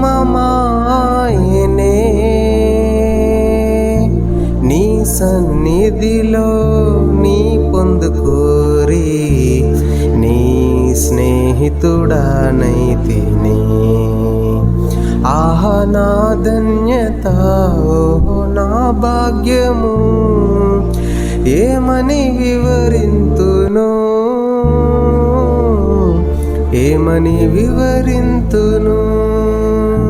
మమాయనే నీ సన్నిధిలో నీ పొందుకోరి. నీ స్నేహితుడానైతిని. ఆహా నా ధన్యత నా భాగ్యము. ఏమని వివరింతును? ఏమని వివరింతును?